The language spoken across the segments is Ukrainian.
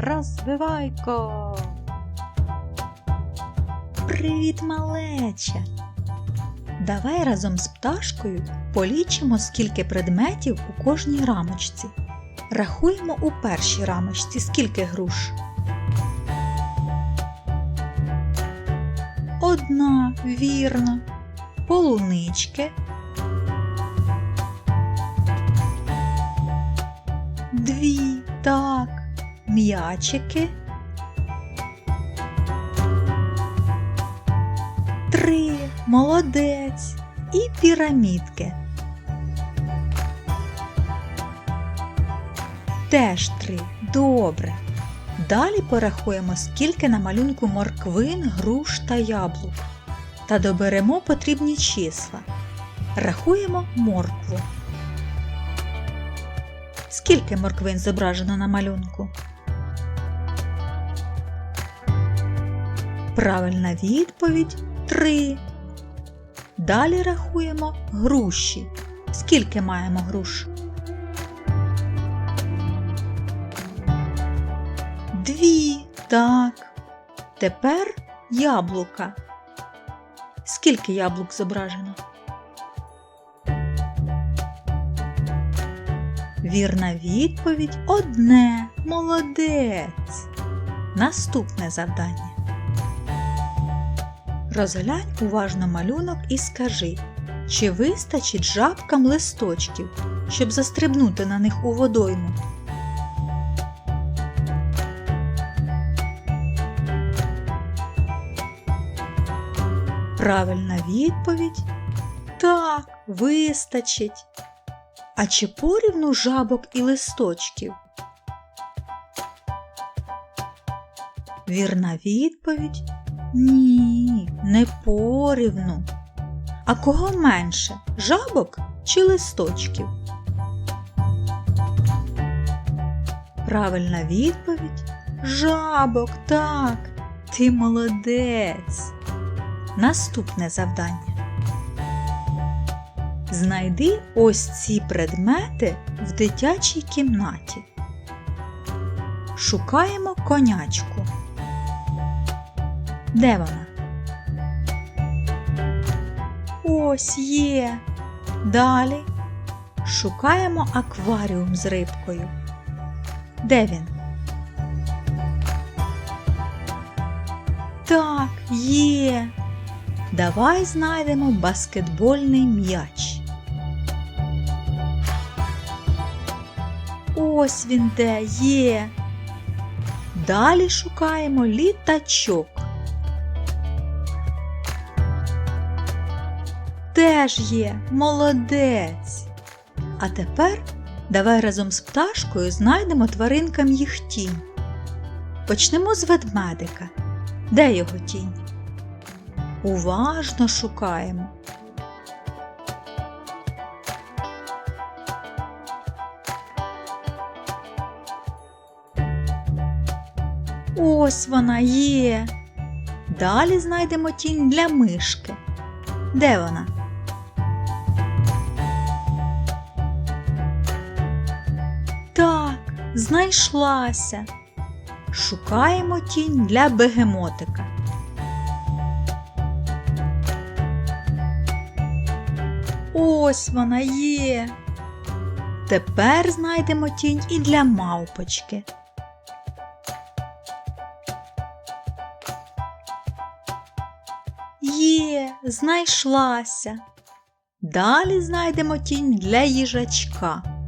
розвивайко. Привіт, малеча! Давай разом з пташкою полічимо, скільки предметів у кожній рамочці. Рахуємо у першій рамочці, скільки груш. Одна, вірно. Полунички. Дві, так. М'ячики. Три, молодець. І пірамідки. Теж три. Добре. Далі порахуємо, скільки на малюнку морквин, груш та яблук. Та доберемо потрібні числа. Рахуємо моркву. Скільки морквин зображено на малюнку? Правильна відповідь 3. Далі рахуємо груші. Скільки маємо груш? Дві. Так. Тепер яблука. Скільки яблук зображено? Вірна відповідь одне. Молодець. Наступне завдання. Розглянь уважно малюнок і скажи, чи вистачить жабкам листочків, щоб застрибнути на них у водойму? Правильна відповідь так, вистачить. А чи порівну жабок і листочків? Вірна відповідь ні, не порівну. А кого менше жабок чи листочків? Правильна відповідь жабок, так, ти молодець. Наступне завдання. Знайди ось ці предмети в дитячій кімнаті. Шукаємо конячку. Де вона? Ось є. Далі шукаємо акваріум з рибкою. Де він? Так, є. Давай знайдемо баскетбольний м'яч. Ось він де є. Далі шукаємо літачок. Теж є, молодець. А тепер давай разом з пташкою знайдемо тваринкам їх тінь. Почнемо з ведмедика. Де його тінь? Уважно шукаємо. Ось вона є. Далі знайдемо тінь для мишки. Де вона? Знайшлася. Шукаємо тінь для бегемотика. Ось вона є. Тепер знайдемо тінь і для мавпочки. Є, знайшлася. Далі знайдемо тінь для їжачка.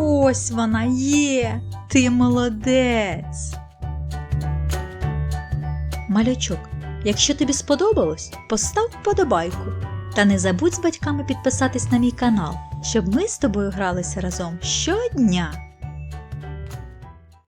Ось вона є. Ти молодець. Малючок, якщо тобі сподобалось, постав вподобайку. Та не забудь з батьками підписатись на мій канал, щоб ми з тобою гралися разом щодня.